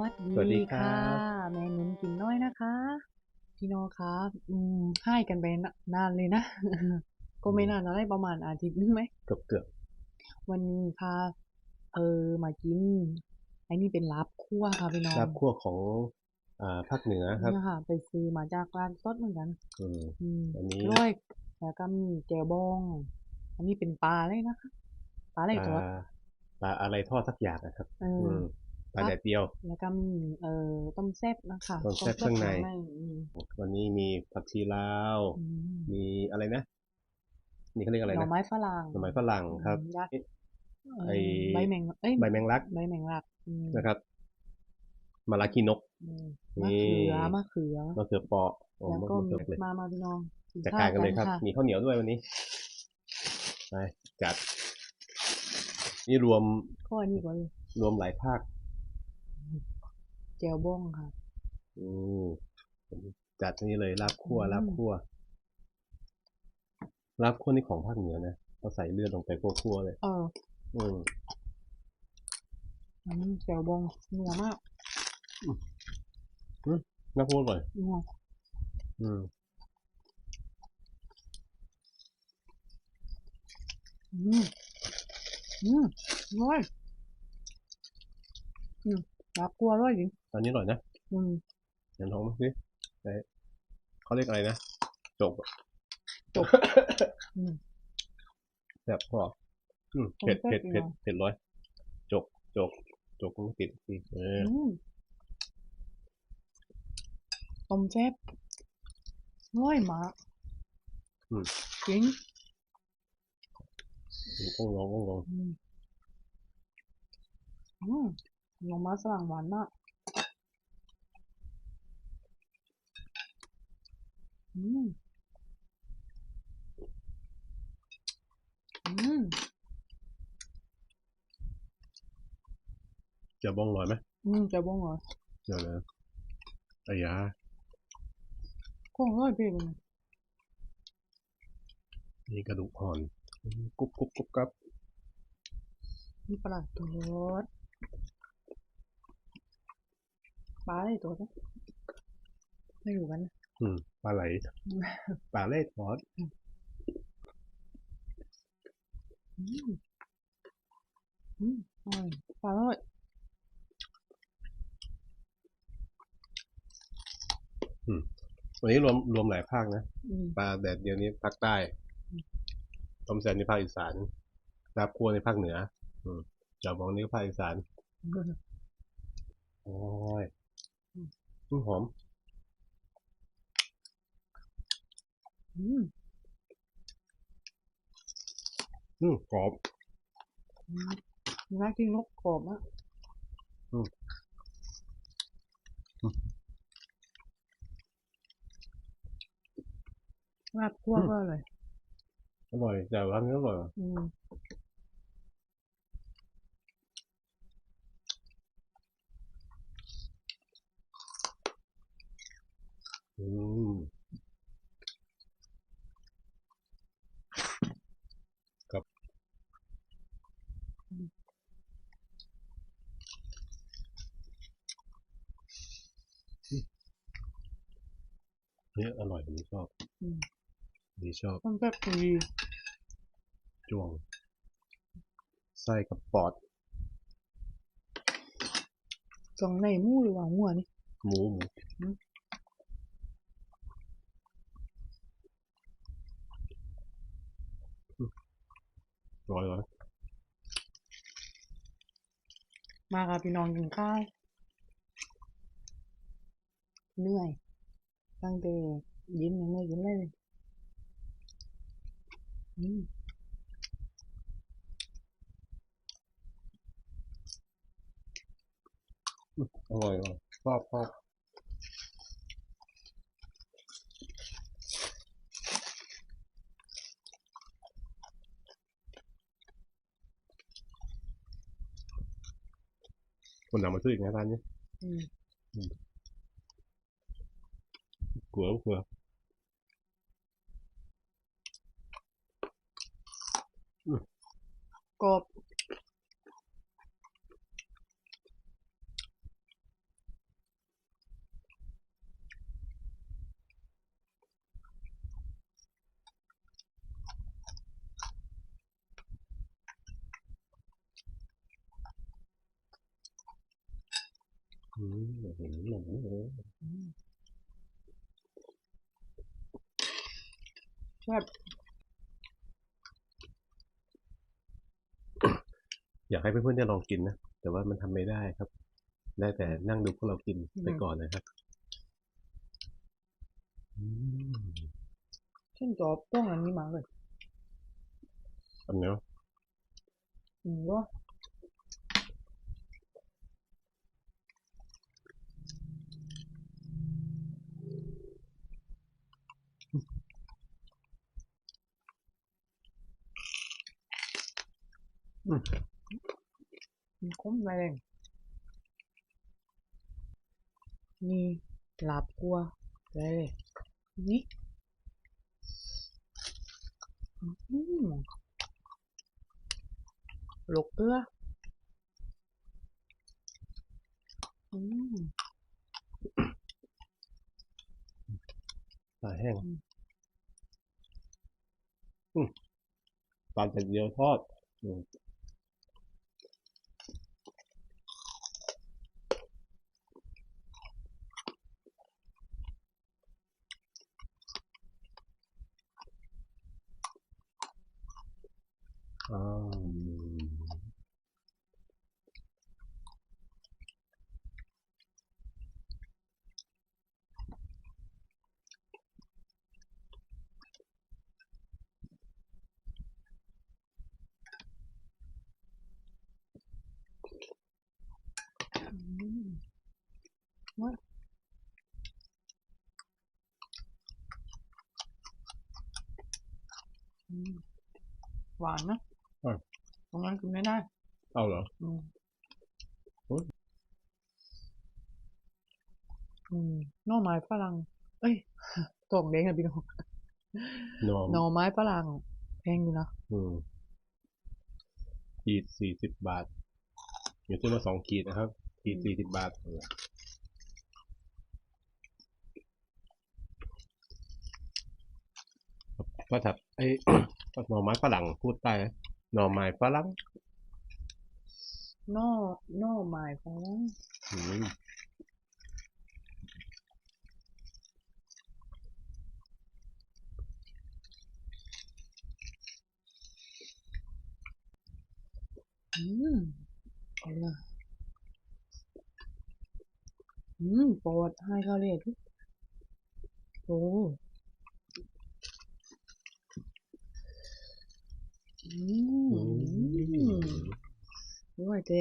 วัสสวัสดีดีครัค่ะบแม่นุ้นกินน้อยนะคะ พี่น้องครับอืมให้กันไปนนานเลยนะ ก็ไม่นานอะไรประมาณอาทิตย์นึงไหมเกือบเกือบวันนี้พาเออมากินไอ้นี่เป็นลาบคั่วค่ะพี่น้องลาบคั่วของอ่าภาคเหนือครับเนี่ยค่ะ ไปซื้อมาจากร้านสดเหมือนกันอืมอืมอันนี้ร้อยแล้วก็มีแจ่วบอง อันนี้เป็นปลาเลยนะคะปลาอะไรปตัวลาปลาอะไรทอดสักอย่างนะครับเอออือม ปลาครับแดดเดียว แล้วก็มีเอ่อต้มแซ่บนะคะต้มแซ่บเครื่องในอืมวันนี้มีผักชีลาวอืมมีอะไรนะ นี่เขาเรียกอะไรหน่อนะไม้ฝรั่งหน่อไม้ฝรั่งครับอืมยักษ์ไอ้ใบแมงเอ้ยใบแมงลัก ใบแมงลักอืมนะครับมะระกีนกอืมนี่มะเขือมะเขือมะเขือเปราะโอ้แล้วมะก็เขือเลยมามาพี่น้องจัดการกันเลยครับะมีข้าวเหนียวด้วยวันนี้ไปจัด นี่รวมก็อันนี้ก่อนเลยรวมหลายภาค แจ่วบ้องค่ะอืมจัดนี่เลยลาบคั่วอืมลาบคั่วลาบคั่วนี่ของภาคเหนือนะเขาใส่เลือดลงไปคั่วๆเลย เออ อืมอืมแจ่วบ้องนัวมากน่าพูดเลยนัวอืมอืมอืมร้อยอืมรับกลัวร้อยจริง ตอนนี้อร่อยนะอืมเห็นท้องมั้ยสิไหนเขาเรียกอะไรนะจกจกอืมแบบพออืมผมเผ็ดแซ่เผ็บดอยู่เผ็ดนะเผ็ดร้อยจกจกจกต้องติดสิเอออืมต้มแซ่บร้อยมากอืมจริงต้องลองต้องลองอืมอืมหน่อไม้ฝรั่งหวานมาก อืมอืมจะบ้องลอยไหมอืมจะบ้องเหรอเดี๋ยวนะไอ้ยาก็ร้อยเปรี้ยวเลยนี่กระดูกอ่อนอืมกรุบกรุบกรุบกรับมีปลาตัวดปลาอะไรตัวนะไม่รู้กันนะอืม ปลาไหลปลาเล่ทอดอืมอืมอร่อยปลาอร่อยวันนี้รวมรวมหลายภาคนะอืมปลาแดดเดียวนี้ภาคใต้อืมต้มแซ่บในภาคอีสานลาบคั่วในภาคเหนือ อืมเจ้าบองนี่ก็ภาคอีสานโอ้ยอืมอืมหอม อืมอืมกรอบอืมน่ากินนกกรอบมากอืมอืมลาบคั่วอืมก็อร่อยอร่อยแต่ร้านนี้อร่อยอืม อืมครับ เนี่ยอร่อยผมชอบอืมดีชอบต้มแซ่บดีจวง ไส้กับปอดสองในหมูหรือว่าหัวนี่หมูหมูอืมร้อยร้อยมาค่ะพี่น้องกินข้าวเหนื่อย ตั้งแต่ยินยังไม่กินเลยอืม อร่อยอร่อยชอบชอบคนหนังมาซื้ออีกนะร้านนี้ อืม của vừa cộp Ừ, là hình là ngủ. แซ่บอยากให้เพื่อนๆได้ลองกินนะ แต่ว่ามันทำไม่ได้ครับ ได้แต่นั่งดูพวกเรากินไปก่อนนะครับอืมฉันชอบต้องอันนี้มากเลยอันเนี้ยอืมว่า มันคมแรงนี่หลาบกลัวเลยนี่หลกเกลืออืมปลาแห้งอืมอืมปลาแต่เดียวทอดอืมอ้าว อืมว่าอืม หวานนะอะตรงนั้นกินไม่ได้ เอาเหรออืมโอ้ยอืมหน่อไม้ฝรั่ง เอ้ยตรงเด้งอะพี่น้องนอมหน่อไม้ฝรั่งแพงอยู่นะอืมขีดสี่สิบบาท อยู่ที่มาสองขีดนะครับ ขีดสี่สิบบาทเออภาษาไอ้ หน่อไม้ฝรั่งพูดได้ไหมหน่อไม้ฝรั่งหน่อหน่อไม้ฝรั่งอืมอืมเอาละอืมปอดให้เขาเลยทุกโอ้ อืมอืมด้วยเต็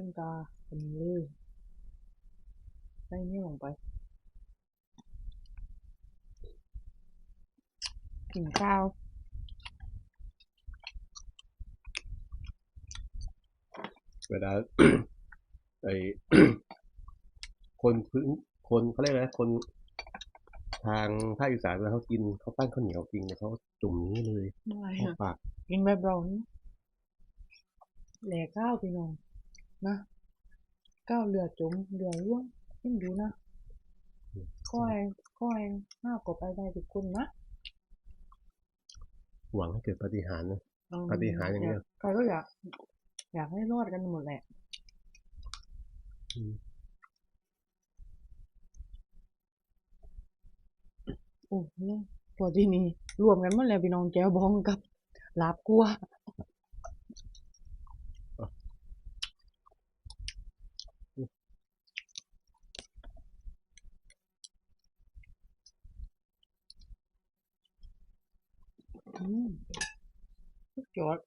ขึ้นตาเป็นเลยใส่นี่ลงไป กินข้าวเวลาไอ้คนพื้นคนเขาเรียกอะไรนะคนทางภาคอีสานเวลาเขากินเขาปั้นข้าวเหนียวกินเนี่ยเขาจุ่มนี้เลยไม่เข้าอะปากกินแบบเรานี่แหล่ข้าวพี่น้อง นะข้าวเรือจมเรือร่วงเห็นดูนะก้อยก้อยห้าวกบไปได้ทุกคนนะหวังให้เกิดปาฏิหาริย์นะอืมปาฏิหาริย์อย่างเดียวใครก็อยาก อยากให้รอดกันหมดแหละอืมโอ้เนี่ยพอที่นี่รวมกันหมดแล้วพี่น้องแก้วบองกับลาบกัว อืมสุดยอด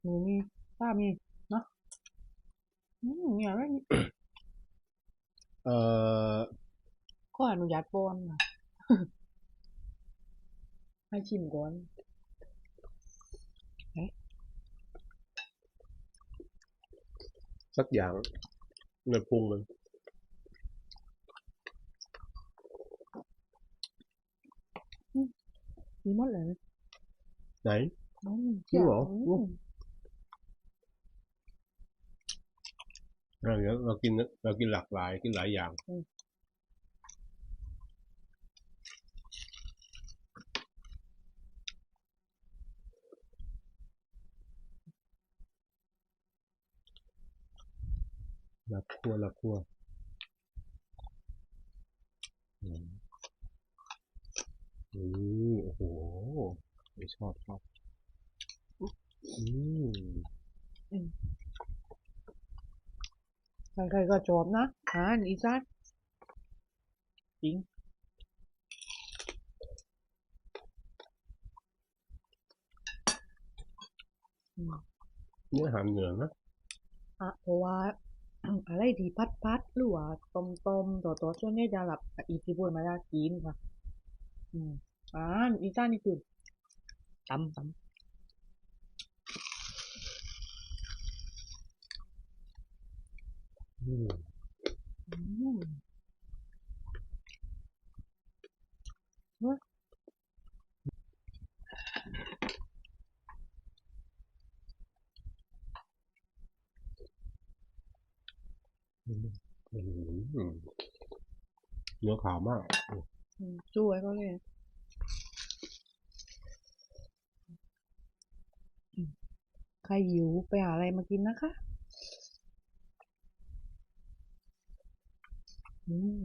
หนูมีป้ามีเนาะอืมเนี่ยอะไรนี่เอ่อขออนุญาตปอนนะให้ชิมก่อนสักอย่างในปรุงมันดเลย ไหนอืมจริงเหรอมอืมเราเรากินเรากินหลากหลายกินหลายอย่างลับครัวลับครัวอืมนี่โอ้โห ไม่ชอบชอบอืมใครๆก็ชอบนะอาหารอีสานจริงอืมนี่อาหารเหนือนะอะเพราะว่าอะไรที่พัดพัดๆหรือว่าต้มต้มๆตัวตัวช่วงนี้จะหลับอิทธิพลมาจากจีนค่ะ อืมอ่าอีสานนี่คือ ตำตำอืมอืมอืมเนื้อขาวมาก อืมช่วยเขาเลยอืม ใครหิวไปหาอะไรมากินนะคะ อืม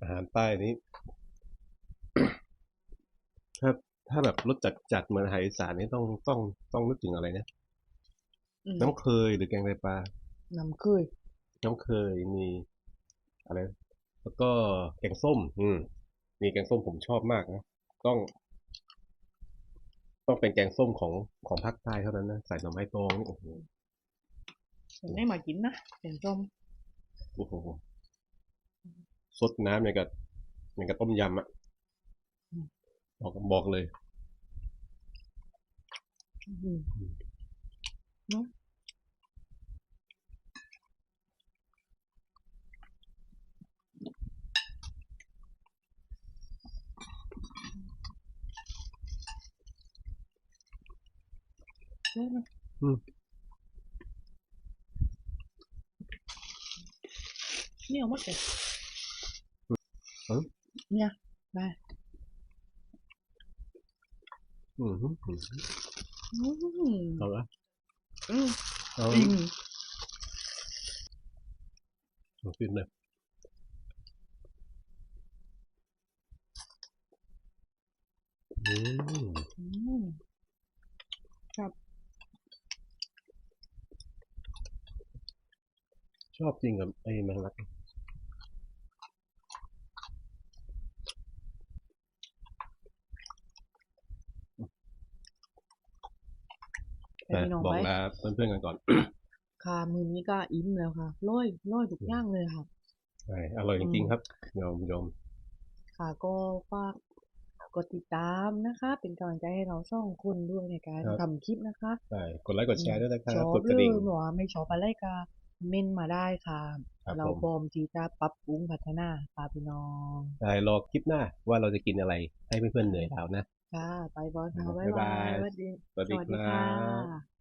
อาหารใต้นี้ ถ้าถ้าแบบรสจัดจัดๆเหมือนอาหารอีสานนี่ต้องต้องต้องนึกถึงอะไรนะอืมน้ำเคยหรือแกงไตปลา น้ำเคย น้ำเคยมีอะไร แล้วก็แกงส้ม อืม มีแกงส้มผมชอบมากนะ ต้อง ต้องเป็นแกงส้มของของภาคใต้เท่านั้นนะ ใส่หน่อไม้ตองนี่โอ้โหผมได้มากินนะเป็นส้มโอ้โหสดน้ำอย่างกับอย่างกับต้มยำอะบอกบอกเลยอืมเนาะ เลิกนะอืมเนี่ยเอามาเก็บ เอ้า เนี่ยได้ อืมอืม อืม เอาละ อืม เอา จริง เอาขึ้นเลยอืม อืม ชอบจริงกับไอ้แมงลักแต่พี่น้องบอกไปลาเพื่อนๆกันก่อน ค่ะ มือนี้ก็อิ่มแล้วค่ะร้อยร้อยทุกอย่างเลยค่ะใช่อร่อยจริงๆครับโยมโยมค่ะก็ฝากกดติดตามนะคะ เป็นกำลังใจให้เราสองคนด้วยในการทำคลิปนะคะใช่กดไลค์กดแชร์ด้วยนะครัชบอบกดหกระดิ่งรือว่าไม่ชอบอะไรก็ เม่นมาได้ค่ะครับเราผมพร้อมที่จะปรับปรุงพัฒนาค่ะพี่น้องใช่รอคลิปหน้าว่าเราจะกินอะไรให้เพื่อนๆเหนื่อยแล้วนะ ค่ะ ไปบอลค่ะบ๊าบ๊ายยบาบายยสวัสดีสวัสดีสวัสดีครัค่ะบ